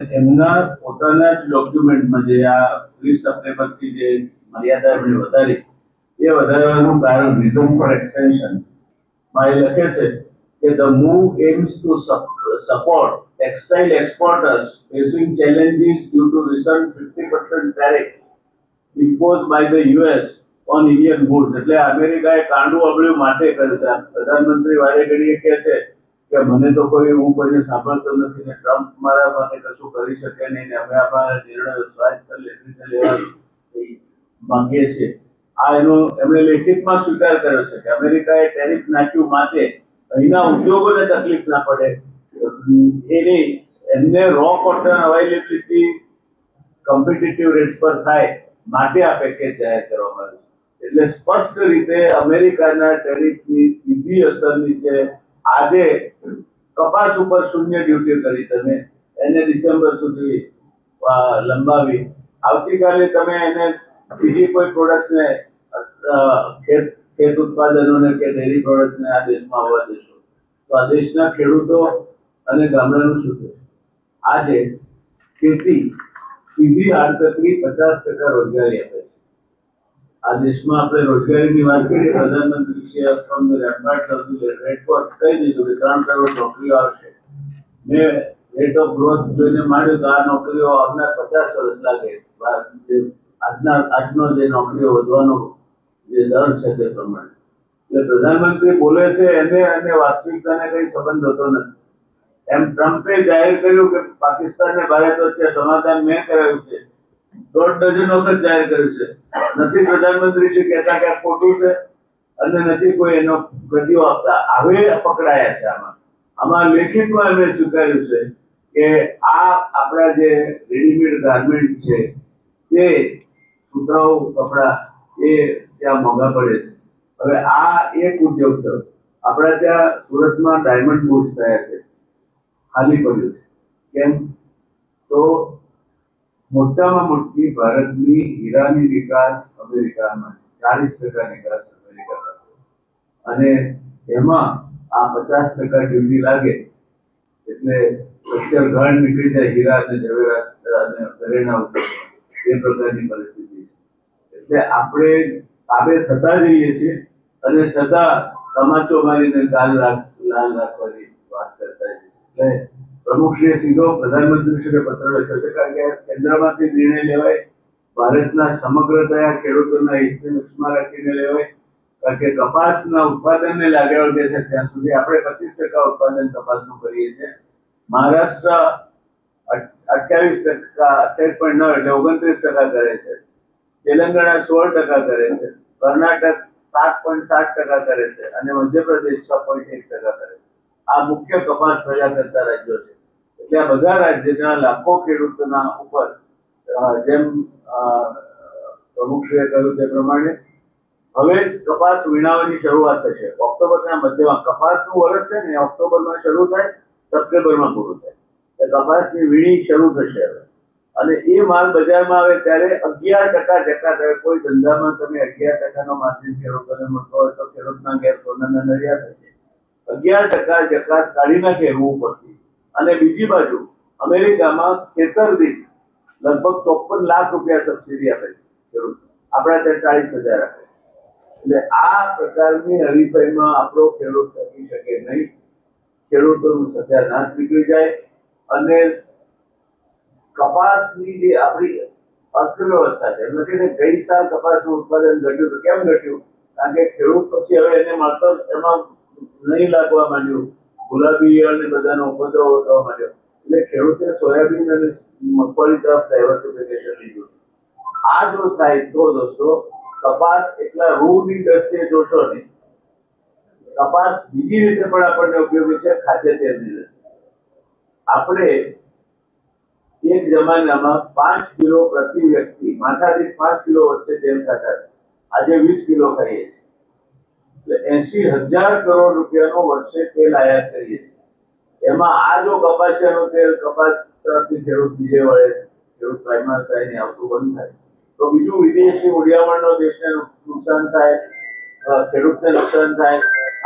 એમના પોતાના જ ડોક્યુમેન્ટમાં જે આ ત્રીસ સપ્ટેમ્બરથી જે મર્યાદા એમણે વધારી, એ વધારવાનું કારણ રીઝન ફોર એક્સટેન્શનમાં એ લખે છે કે the move aims to support textile exporters facing challenges due to recent fifty percent tariff impose by the US on Indian goods એટલે અમેરિકાએ કાંડું અબળ્યું માટે કર્યું છે. પ્રધાનમંત્રી વારે ઘડીએ કહે છે કે મને તો કોઈ હું કોઈને સાંભળતો નથી ને ટ્રમ્પ મારા માટે કશું કરી શકે નહીં ને અમે આપણા નિર્ણયો સ્વાયત્ત લેખિત લેવા માંગીએ છીએ આ એનો એમણે લેખિતમાં સ્વીકાર કર્યો છે કે અમેરિકાએ ટેરિફ નાખ્યું માટે અહીંના ઉદ્યોગોને તકલીફ ના પડે એની એમને raw cotton availability competitive rate પર થાય માટે આ પેકેજ જાહેર કરવામાં આવ્યું. એટલે સ્પષ્ટ રીતે અમેરિકાના ટેરિફની સીધી અસર નીચે આજે કપાસ ઉપર શૂન્ય ડ્યુટી કરી તમે, એને ડિસેમ્બર સુધી લંબાવી. આવતીકાલે તમે એને બીજી કોઈ પ્રોડક્ટને ખેત ખેત ઉત્પાદનોને કે ડેરી પ્રોડક્ટને આ દેશમાં આવવા દેશો. તો આ દેશના ખેડૂતો અને ગામડાનું શું થશે આજે ખેતી સીધી આડકતરી પચાસ ટકા રોજગારી આપે છે. આ દેશમાં આપણે રોજગારીની વાત કરીએ, પ્રધાનમંત્રી શ્રી ફ્રોમ ધ ત્રણ કરોડ નોકરીઓ આવશે. મેં રેટ ઓફ ગ્રોથ જોઈને માંડ્યું તો આ નોકરીઓ આવનાર પચાસ વર્ષ લાગે. આજના આજનો જે નોકરીઓ વધવાનો જે દર છે તે પ્રમાણે. એટલે પ્રધાનમંત્રી બોલે છે એને અને વાસ્તવિકતાને કઈ સંબંધ હોતો નથી. એમ ટ્રમ્પે જાહેર કર્યું કે પાકિસ્તાન ને ભારત વચ્ચે સમાધાન મેં કરાયું છે. દોઢ ડઝન વખત જાહેર કર્યું છે. નથી પ્રધાનમંત્રી શ્રી કહેતા કે ખોટું છે અને નથી કોઈ એનો ગતિઓ આપતા. હવે પકડાયા છે આમાં. આમાં લેખિતમાં એમણે સ્વીકાર્યું છે કે આ આપણા જે રેડીમેડ ગાર્મેન્ટ છે, તે સુતરાઉ કપડા એ ત્યાં મોંઘા પડે છે. હવે આ એક ઉદ્યોગ થયો આપણા ત્યાં સુરતમાં ડાયમંડ બુટ્સ થયા છે. ખાલી પડ્યું છે. કેમ? તો મોટામાં મોટી ભારતની હીરાની નિકાસ અમેરિકામાં ચાલીસ ટકા નિકાસ અમેરિકા અને એમાં આ પચાસ ટકા ડ્યુટી લાગે, એટલે અત્યારે ઘણ નીકળી જાય હીરા અને ઝવેરાત અને ઘરેણા એ પ્રકારની પરિસ્થિતિ એટલે આપણે તાબે થતા જઈએ છીએ અને છતાં તમાચો મારીને લાલ લાલ રાખવાની વાત કરતા છીએ. એટલે પ્રમુખશ્રીએ સીધો પ્રધાનમંત્રીશ્રીને પત્ર લખ્યો છે કારણ કે કેન્દ્રમાંથી નિર્ણય લેવાય, ભારતના સમગ્રતયા ખેડૂતોના હિતને લક્ષમાં રાખીને લેવાય, કારણ કે કપાસના ઉત્પાદનને લાગે વળગે છે, ત્યાં સુધી આપણે પચીસ ટકા ઉત્પાદન કપાસનું કરીએ છીએ. મહારાષ્ટ્ર અઠ્યાવીસ ટકા અઠ્યાવીસ પોઈન્ટ નવ એટલે ઓગણત્રીસ ટકા કરે છે. તેલંગાણા સોળ ટકા કરે છે. કર્ણાટક સાત પોઈન્ટ સાત ટકા કરે છે. અને મધ્યપ્રદેશ છ પોઈન્ટ એક ટકા કરે છે. આ મુખ્ય કપાસ પ્રજા કરતા રાજ્યો છે. એટલે આ બધા રાજ્યના લાખો ખેડૂતોના ઉપર જેમ પ્રમુખશ્રીએ કહ્યું તે પ્રમાણે, હવે કપાસ વીણાવાની શરૂઆત થશે. ઓક્ટોબરના મધ્યમાં કપાસનું વર્ષ છે ને ઓક્ટોબરમાં શરૂ થાય, સપ્ટેમ્બરમાં પૂરું થાય. એટલે કપાસની વીણી શરૂ થશે હવે. અને એ માલ બજારમાં આવે ત્યારે અગિયાર ટકા જકા થાય, કોઈ ધંધામાં તમે અગિયાર ટકાનો માર્જિન ખેડૂતોને મળતો હોય તો ખેડૂતના ઘેર સોનાના નડિયા થશે અગિયાર ટકા જકાત કાઢી નાખે એવું ઉપરથી અને બીજી બાજુ અમેરિકામાં ખેતર દીઠ લગભગ ચોપન લાખ રૂપિયા સબસિડી આપે છે. આપણા ત્યાં ચાલીસ હજાર આપે એટલે આ પ્રકારની હરીફાઈમાં આપણો ખેડૂત ટકી શકે નહીં. ખેડૂતોનું સત્યાનાશ નીકળી જાય અને કપાસની જે આપણી અર્થવ્યવસ્થા છે, એમ નથી ગઈ સાલ કપાસનું ઉત્પાદન ઘટ્યું તો કેમ ઘટ્યું? કારણ કે ખેડૂત પછી હવે એને માત્ર એમાં નહીં લાગવા માંડ્યું. ગુલાબી અને બધાનો ઉપદ્રવ થવા માંડ્યો. એટલે ખેડૂતે સોયાબીન અને મગફળી તરફ ડાયવર્સિફિકેશન લીધું આ જો થાય તો દોસ્તો, કપાસ એટલા રૂની દ્રષ્ટિએ જોશો નહીં. કપાસ બીજી રીતે પણ આપણને ઉપયોગી છે, ખાદ્ય તેલની દ્રષ્ટિએ. આપણે એક જમાનામાં પાંચ કિલો પ્રતિ વ્યક્તિ, માથાથી પાંચ કિલો વચ્ચે તેલ ખાતા આજે વીસ કિલો ખાઈએ છીએ. એસી હજાર કરોડ રૂપિયાનો વર્ષે તેલ આયાત કરીએ એમાં આ જો કપાસિયાનું તેલ કપાસ તરફથી ખેડૂત બીજે વળે, ખેડૂત પ્રાઇમર થાય ને આવતું બંધ થાય. તો બીજું વિદેશી ઉડિયામણનો દેશને નુકસાન થાય ખેડૂતને નુકસાન થાય.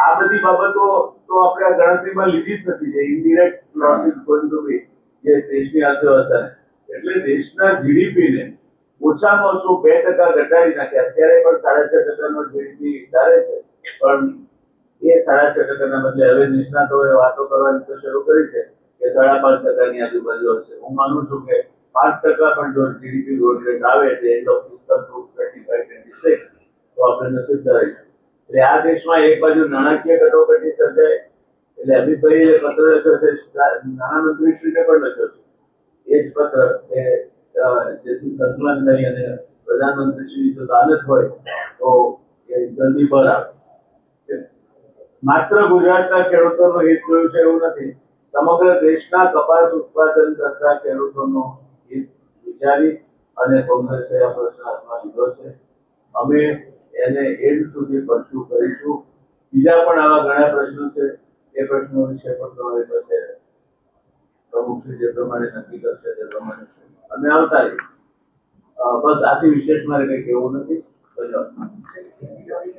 આ બધી બાબતો તો આપણે ગણતરીમાં લીધી જ નથી. જે indirect losses going to be જે દેશની અર્થવ્યવસ્થાને એટલે દેશના જીડીપી ને ઓછામાં ઓછું બે ટકા ઘટાડી નાખે અત્યારે પણ સાડા છ ટકાનો જીડીપી ધારે છે. પણ એ સાડા છ ટકાના બદલે હવે નિષ્ણાતોએ વાતો કરવાની તો શરૂ કરી છે કે સાડા પાંચ ટકાની આજુબાજુ હશે. હું માનું છું કે પાંચ ટકા પણ જો જીડીપી ગ્રોથ રેટ આવે એટલે end of fiscal two twenty five twenty six તો આપણે નસીબ ધરાઈશું એટલે આ દેશમાં એક બાજુ નાણાકીય કટોકટી સર્જાય, એટલે અમિતભાઈએ પત્ર લખ્યો છે નાણામંત્રીશ્રીને પણ લખ્યો છે. એ જ પત્ર કે જેથી સંકલન થઈ અને પ્રધાનમંત્રીશ્રી જો દાનત હોય, તો એ જલ્દી પર આવે. માત્ર ગુજરાતના ખેડૂતોનું હિત જોયું છે એવું નથી. સમગ્ર દેશના કપાસ ઉત્પાદન કરતા ખેડૂતોનો હિત વિચારી અને કોંગ્રેસે આ પ્રશ્ન હાથમાં લીધો છે. અમે એને એન્ડ સુધી પરસ્યુ કરીશું. બીજા પણ આવા ઘણા પ્રશ્નો છે. એ પ્રશ્નો વિશે પણ તમારી પાસે પ્રમુખશ્રી જે પ્રમાણે નક્કી કરશે તે પ્રમાણે અમે આવતા બસ આથી વિશેષ મારે કંઈ કહેવું નથી. ધન્યવાદ.